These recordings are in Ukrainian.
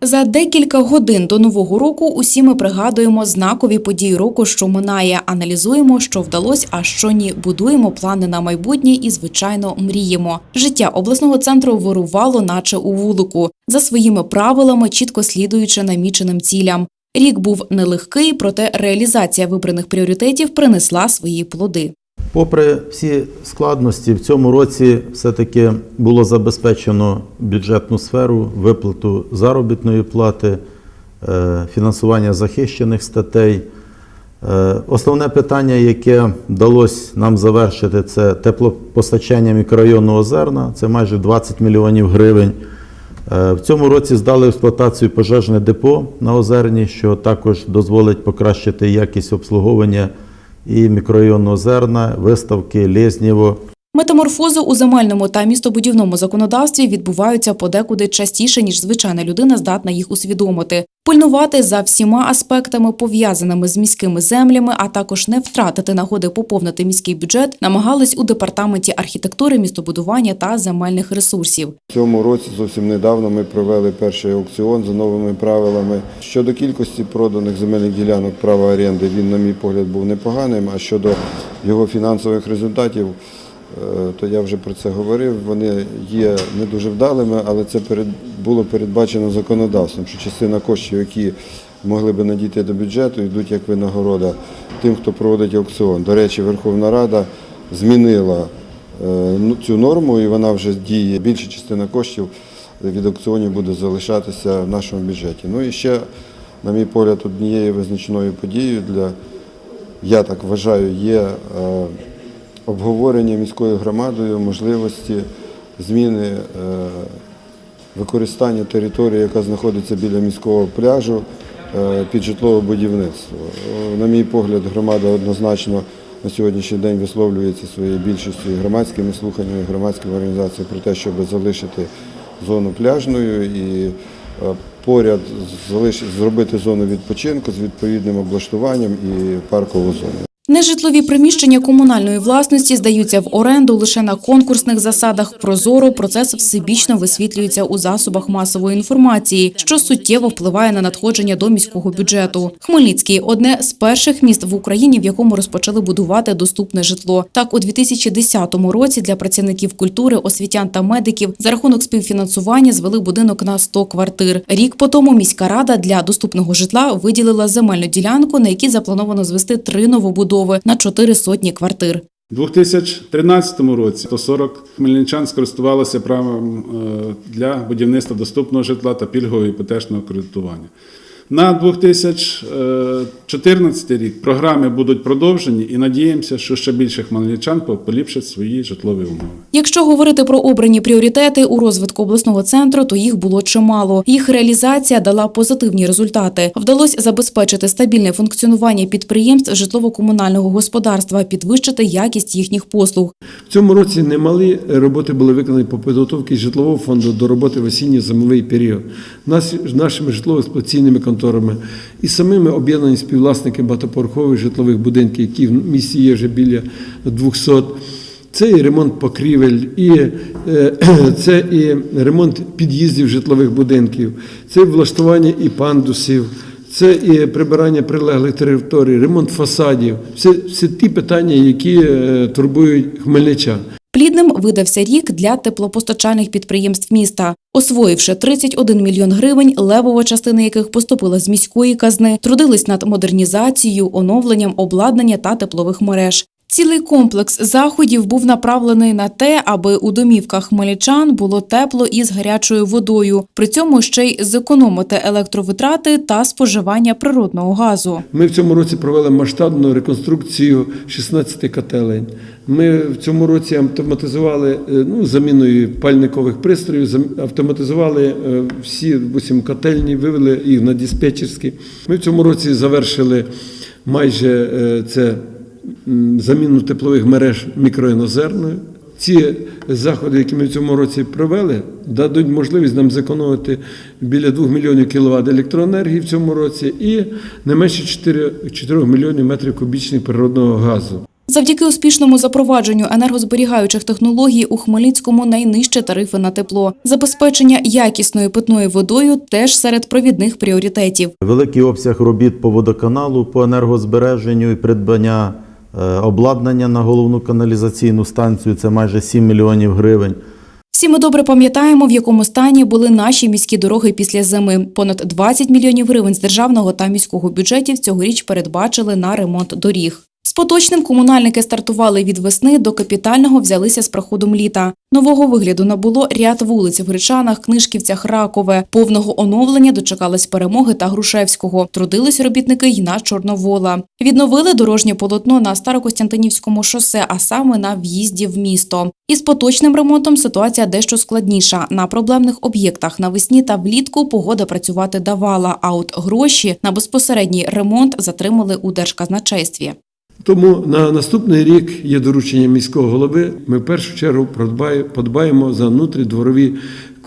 За декілька годин до нового року усі ми пригадуємо знакові події року, що минає, аналізуємо, що вдалося, а що ні. Будуємо плани на майбутнє і, звичайно, мріємо. Життя обласного центру вирувало, наче у вулику, за своїми правилами, чітко слідуючи наміченим цілям. Рік був нелегкий, проте реалізація вибраних пріоритетів принесла свої плоди. Попри всі складності, в цьому році все-таки було забезпечено бюджетну сферу, виплату заробітної плати, е, фінансування захищених статей. Е, Основне питання, яке вдалося нам завершити, це теплопостачання мікрорайону Озерна, це майже 20 мільйонів гривень. Е, В цьому році здали в експлуатацію пожежне депо на Озерні, що також дозволить покращити якість обслуговування і мікрорайону Зерна, виставки Лєзнєво. Метаморфози у земельному та містобудівному законодавстві відбуваються подекуди частіше, ніж звичайна людина здатна їх усвідомити. Пильнувати за всіма аспектами, пов'язаними з міськими землями, а також не втратити нагоди поповнити міський бюджет, намагались у департаменті архітектури, містобудування та земельних ресурсів. В цьому році зовсім недавно ми провели перший аукціон за новими правилами. Щодо кількості проданих земельних ділянок права оренди, він, на мій погляд, був непоганим. А щодо його фінансових результатів, то я вже про це говорив. Вони є не дуже вдалими, але це було передбачено законодавством, що частина коштів, які могли би надійти до бюджету, йдуть як винагорода тим, хто проводить аукціон. До речі, Верховна Рада змінила е, ну, цю норму, і вона вже діє. Більша частина коштів від аукціонів буде залишатися в нашому бюджеті. Ну і ще, на мій погляд, однією визначною подією для, я так вважаю, є е, обговорення міською громадою можливості зміни е, використання території, яка знаходиться біля міського пляжу, е, під житлове будівництво. Е, На мій погляд, громада однозначно на сьогоднішній день висловлюється своєю більшістю громадськими слуханнями, громадськими організаціями про те, щоб залишити зону пляжною і поряд зробити зону відпочинку з відповідним облаштуванням і паркову зону. Нежитлові приміщення комунальної власності здаються в оренду лише на конкурсних засадах. Прозоро процес всебічно висвітлюється у засобах масової інформації, що суттєво впливає на надходження до міського бюджету. Хмельницький одне з перших міст в Україні, в якому розпочали будувати доступне житло. Так, у 2010 році для працівників культури, освітян та медиків за рахунок співфінансування звели будинок на 100 квартир. Рік по тому міська рада для доступного житла виділила земельну ділянку, на якій заплановано звести три новобудови на чотири сотні квартир. У 2013 році 140 хмельничан скористувалися правом е, для будівництва доступного житла та пільгового іпотечного кредитування. На 2014 рік програми будуть продовжені і надіємося, що ще більше хмельничан поліпшать свої житлові умови. Якщо говорити про обрані пріоритети у розвитку обласного центру, то їх було чимало. Їх реалізація дала позитивні результати. Вдалося забезпечити стабільне функціонування підприємств житлово-комунального господарства, підвищити якість їхніх послуг. В цьому році немалі роботи були виконані по підготовці житлового фонду до роботи в осінньо-зимовий період. Нас, нашими житлово-експлуатаційними конторами і самими об'єднані співвласники багатоповерхових житлових будинків, які в місті є вже біля 200. Це і ремонт покрівель, і е, це і ремонт під'їздів житлових будинків, це влаштування і пандусів, це і прибирання прилеглих територій, ремонт фасадів. Все, все ті питання, які е, турбують хмельничан. Плідним видався рік для теплопостачальних підприємств міста. Освоївши 31 мільйон гривень, левова частина яких поступила з міської казни, трудились над модернізацією, оновленням обладнання та теплових мереж. Цілий комплекс заходів був направлений на те, аби у домівках хмельничан було тепло і з гарячою водою, при цьому ще й зекономити електровитрати та споживання природного газу. Ми в цьому році провели масштабну реконструкцію 16 котелень. Ми в цьому році автоматизували е, ну, заміною пальникових пристроїв, автоматизували е, всі 8 котельні, вивели їх на диспетчерські. Ми в цьому році завершили майже е, це заміну теплових мереж мікроінозерною. Ці заходи, які ми в цьому році провели, дадуть можливість нам зекономити біля 2 мільйонів кіловат електроенергії в цьому році і не менше 4, 4 мільйонів метрів кубічних природного газу. Завдяки успішному запровадженню енергозберігаючих технологій у Хмельницькому найнижчі тарифи на тепло. Забезпечення якісною питною водою теж серед провідних пріоритетів. Великий обсяг робіт по водоканалу, по енергозбереженню і придбання обладнання на головну каналізаційну станцію це майже 7 мільйонів гривень. Всі ми добре пам'ятаємо, в якому стані були наші міські дороги після зими. Понад 20 мільйонів гривень з державного та міського бюджетів цьогоріч передбачили на ремонт доріг. З поточним комунальники стартували від весни, до капітального взялися з проходом літа. Нового вигляду набуло ряд вулиць в Гречанах, Книжківцях, Ракове. Повного оновлення дочекались перемоги та Грушевського. Трудились робітники й на Чорновола. Відновили дорожнє полотно на Старокостянтинівському шосе, а саме на в'їзді в місто. Із поточним ремонтом ситуація дещо складніша. На проблемних об'єктах навесні та влітку погода працювати давала, а от гроші на безпосередній ремонт затримали у держказначействі. Тому на наступний рік є доручення міського голови. Ми в першу чергу подбаємо за внутрідворові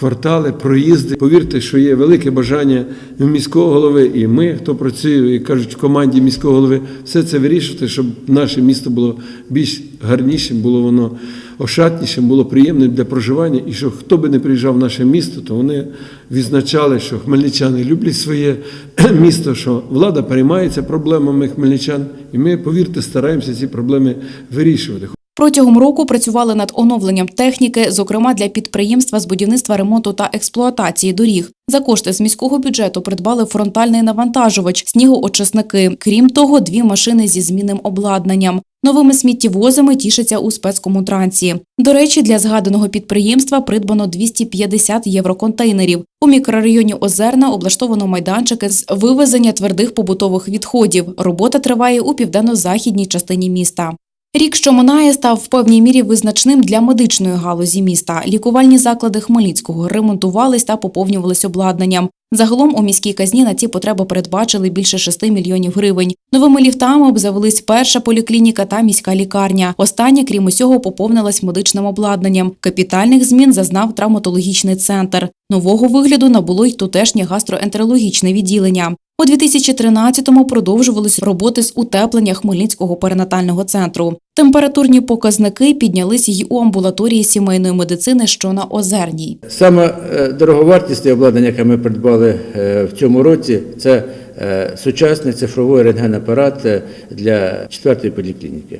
квартали, проїзди. Повірте, що є велике бажання міського голови, і ми, хто працює, і кажуть, в команді міського голови, все це вирішувати, щоб наше місто було більш гарнішим, було воно ошатнішим, було приємним для проживання. І що хто би не приїжджав в наше місто, то вони відзначали, що хмельничани люблять своє місто, що влада переймається проблемами хмельничан, і ми, повірте, стараємося ці проблеми вирішувати. Протягом року працювали над оновленням техніки, зокрема для підприємства з будівництва ремонту та експлуатації доріг. За кошти з міського бюджету придбали фронтальний навантажувач, снігоочисники. Крім того, дві машини зі змінним обладнанням. Новими сміттєвозами тішаться у спецкомунтрансі. До речі, для згаданого підприємства придбано 250 євроконтейнерів. У мікрорайоні Озерна облаштовано майданчики з вивезення твердих побутових відходів. Робота триває у південно-західній частині міста. Рік, що минає, став в певній мірі визначним для медичної галузі міста. Лікувальні заклади Хмельницького ремонтувались та поповнювались обладнанням. Загалом у міській казні на ці потреби передбачили більше 6 мільйонів гривень. Новими ліфтами обзавелись перша поліклініка та міська лікарня. Остання, крім усього, поповнилась медичним обладнанням. Капітальних змін зазнав травматологічний центр. Нового вигляду набуло й тутешнє гастроентерологічне відділення. У 2013-му продовжувались роботи з утеплення Хмельницького перинатального центру. Температурні показники піднялись й у амбулаторії сімейної медицини, що на Озерній. Саме е, дороговартісне обладнання, яке ми придбали е, в цьому році, це е, сучасний цифровий рентгенапарат для четвертої поліклініки.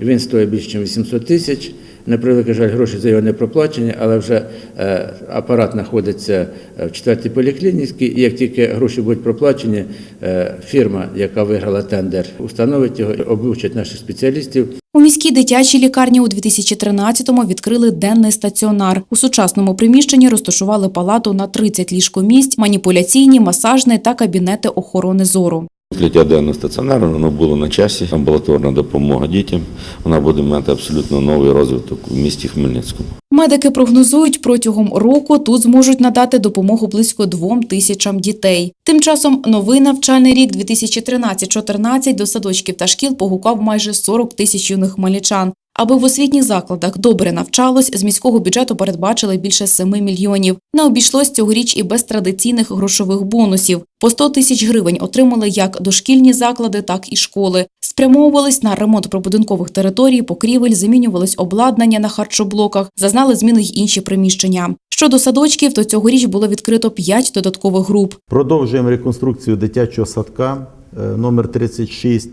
Він стоїть більше, ніж 800 тисяч. На превеликий жаль, гроші за його не проплачені, але вже е, апарат знаходиться в четвертій поліклініці. І як тільки гроші будуть проплачені, е, фірма, яка виграла тендер, установить його, обучать наших спеціалістів. У міській дитячій лікарні у 2013-му відкрили денний стаціонар. У сучасному приміщенні розташували палату на 30 ліжкомісць, маніпуляційні, масажний та кабінети охорони зору. Відкриття денного стаціонару воно було на часі. Амбулаторна допомога дітям. Вона буде мати абсолютно новий розвиток у місті Хмельницькому. Медики прогнозують, протягом року тут зможуть надати допомогу близько двом тисячам дітей. Тим часом новий навчальний рік 2013-14 до садочків та шкіл погукав майже 40 тисяч юних хмельничан. Аби в освітніх закладах добре навчалось, з міського бюджету передбачили більше 7 мільйонів. Не обійшлось цьогоріч і без традиційних грошових бонусів. По 100 тисяч гривень отримали як дошкільні заклади, так і школи. Спрямовувались на ремонт прибудинкових територій, покрівель, замінювалось обладнання на харчоблоках, зазнали зміни й інші приміщення. Щодо садочків, то цьогоріч було відкрито 5 додаткових груп. Продовжуємо реконструкцію дитячого садка е, номер 36.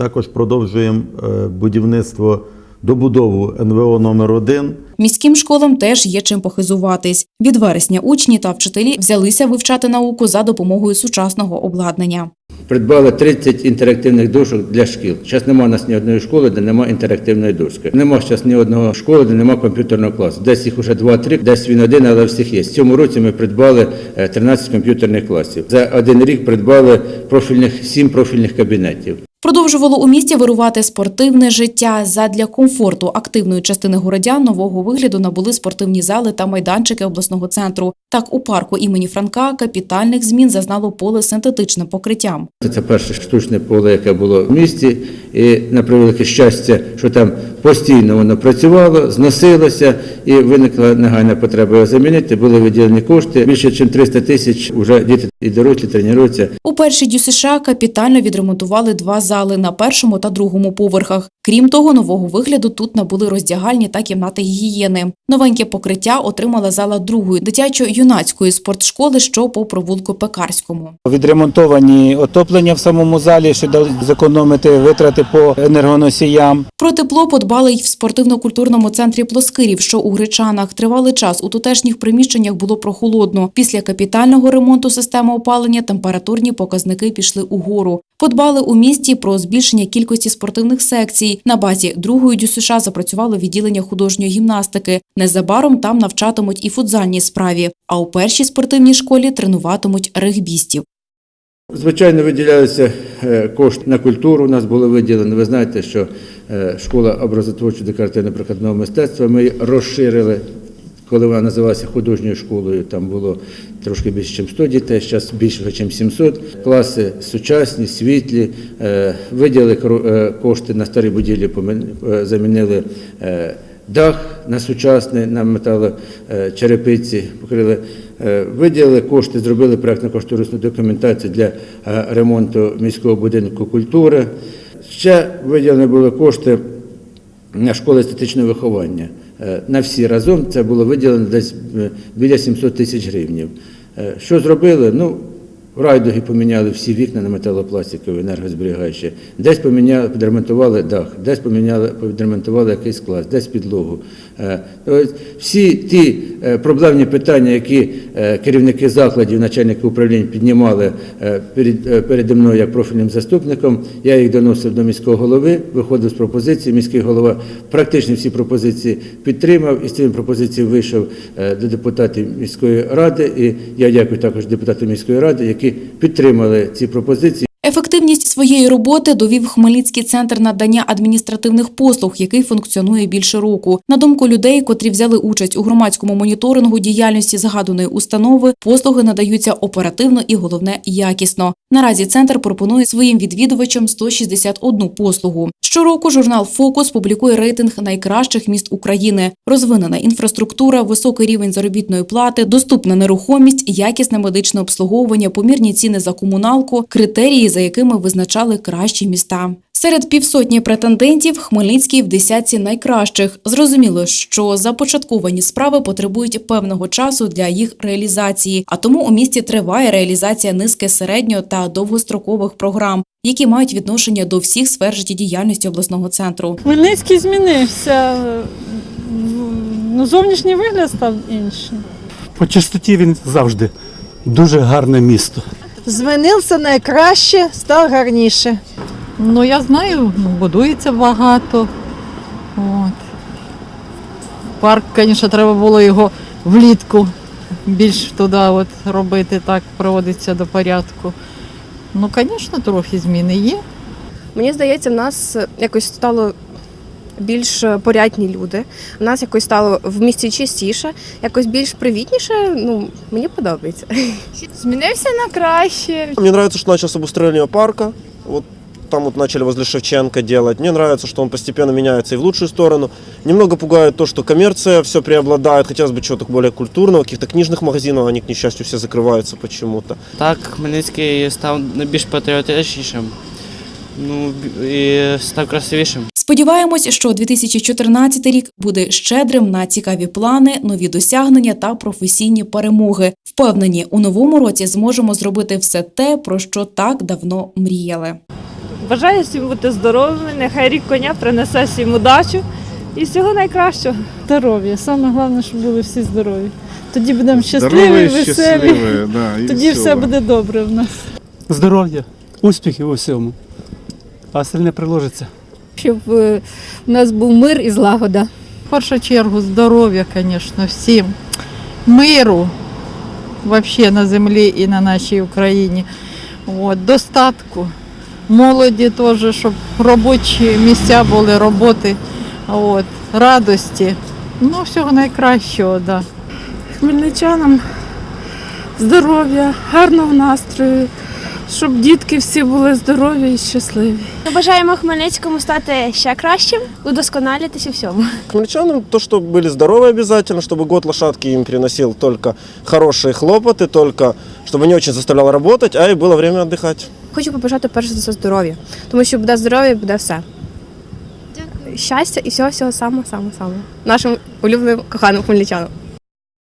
Також продовжуємо е, будівництво добудову НВО номер 1 Міським школам теж є чим похизуватись. Від вересня учні та вчителі взялися вивчати науку за допомогою сучасного обладнання. Придбали 30 інтерактивних дошок для шкіл. Зараз немає у нас ні одної школи, де немає інтерактивної дошки. Нема зараз ні одного школи, де немає комп'ютерного класу. Десь їх уже 2-3, десь він один, але всіх є. В цьому році ми придбали е, 13 комп'ютерних класів. За один рік придбали профільних 7 профільних кабінетів. Продовжувало у місті вирувати спортивне життя. Задля комфорту активної частини городян нового вигляду набули спортивні зали та майданчики обласного центру. Так, у парку імені Франка капітальних змін зазнало поле синтетичним покриттям. Це перше штучне поле, яке було в місті, і на превелике щастя, що там постійно воно працювало, зносилося, і виникла негайна потреба його замінити. Були виділені кошти. Більше ніж 300 тисяч вже діти і дорослі тренуються. У першій ДЮСШ капітально відремонтували два зали на першому та другому поверхах. Крім того, нового вигляду тут набули роздягальні та кімнати гігієни. Новеньке покриття отримала зала другої дитячо-юнацької спортшколи, що по провулку Пекарському. Відремонтовані отоплення в самому залі, щоб зекономити витрати по енергоносіям. Про тепло подбали й в спортивно-культурному центрі Плоскирів, що у Гречанах. Тривалий час у тутешніх приміщеннях було прохолодно. Після капітального ремонту системи опалення температурні показники пішли угору. Подбали у місті про збільшення кількості спортивних секцій. На базі другої ДЮСШ запрацювало відділення художньої гімнастики. Незабаром там навчатимуть і футзальній справі. А у першій спортивній школі тренуватимуть регбістів. Звичайно, виділялися е, кошти на культуру. У нас було виділено. Ви знаєте, що е, школа образотворчого декоративно-прикладного мистецтва ми розширили. Коли вона називалася художньою школою, там було трошки більше, ніж 100 дітей, зараз більше, ніж 700. Класи сучасні, світлі. Е, Виділили кро- е, кошти на старі будівлі, е, замінили дах на сучасний, на металочерепиці, покрили. Виділили кошти, зробили проєктно-кошторисну документацію для ремонту міського будинку культури. Ще виділені були кошти на школу естетичного виховання. Е, На всі разом це було виділено десь е, біля 700 тисяч гривень. Що зробили? Ну, в поміняли всі вікна на металопластикові, енергозберігаючі. Десь поміняли, підремонтували дах, десь поміняли, підремонтували якийсь клас, десь підлогу. Е, Всі ті е, проблемні питання, які е, керівники закладів, начальники управлінь піднімали переді мною як профільним заступником, я їх доносив до міського голови, виходив з пропозиції. Міський голова практично всі пропозиції підтримав і з цими пропозиціями вийшов до депутатів міської ради. І я дякую також депутатам міської ради, які підтримали ці пропозиції. Ефективність своєї роботи довів Хмельницький центр надання адміністративних послуг, який функціонує більше року. На думку людей, котрі взяли участь у громадському моніторингу діяльності згаданої установи, послуги надаються оперативно і головне якісно. Наразі центр пропонує своїм відвідувачам 161 послугу. Щороку журнал Фокус публікує рейтинг найкращих міст України. Розвинена інфраструктура, високий рівень заробітної плати, доступна нерухомість, якісне медичне обслуговування, помірні ціни за комуналку, критерії, за якими визначали кращі міста. Серед півсотні претендентів Хмельницький в десятці найкращих. Зрозуміло, що започатковані справи потребують певного часу для їх реалізації, а тому у місті триває реалізація низки середньо та довгострокових програм, які мають відношення до всіх сфер життєдіяльності обласного центру. Хмельницький змінився. Ну, зовнішній вигляд став інший. По чистоті він завжди дуже гарне місто. Змінився найкраще, став гарніше. Ну, я знаю, ну, будується багато. От. Парк, звісно, треба було його влітку більш туди от робити, так проводиться до порядку. Ну, звісно, трохи зміни є. Мені здається, в нас якось стало більш порядні люди. У нас якось стало в місті чистіше, якось більш привітніше. Ну, мені подобається. Змінився на краще. Мне нравится, что началось обустройство парка. Вот там вот начали возле Шевченко делать. Мне нравится, что он постепенно меняется и в лучшую сторону. Немного пугает то, что коммерция все преобладает. Хотелось бы чего-то более культурного, каких-то книжных магазинов, они, к несчастью, все закрываются почему-то. Так, Хмельницький став більш патріотичнішим, ну і став красивішим. Сподіваємось, що 2014 рік буде щедрим на цікаві плани, нові досягнення та професійні перемоги. Впевнені, у новому році зможемо зробити все те, про що так давно мріяли. Бажаю всім бути здоровими, нехай рік коня принесе всім удачу і всього найкращого. Здоров'я. Саме головне, щоб були всі здорові. Тоді будемо щасливі, веселі. Тоді все буде добре в нас. Здоров'я, успіхів у всьому. А остальне приложиться. Щоб у нас був мир і злагода. В першу чергу здоров'я, звісно, всім. Миру взагалі на землі і на нашій Україні. От, достатку. Молоді теж, щоб робочі місця були, роботи, от, радості. Ну, всього найкращого, так. Да. Хмельничанам здоров'я, гарного настрою, щоб дітки всі були здорові і щасливі. Бажаємо Хмельницькому стати ще кращим, удосконалитись у всьому. Хмельничанам то, что были здоровы обязательно, чтобы год лошадки им приносил только хорошие хлопоты, только чтобы не очень заставлял работать, а и было время отдыхать. Хочу побажати перш за все здоров'я, тому що буде здоров'я, буде все. Дякую. Щастя і всього всього самого самого самого нашим улюбленим коханим хмельничанам.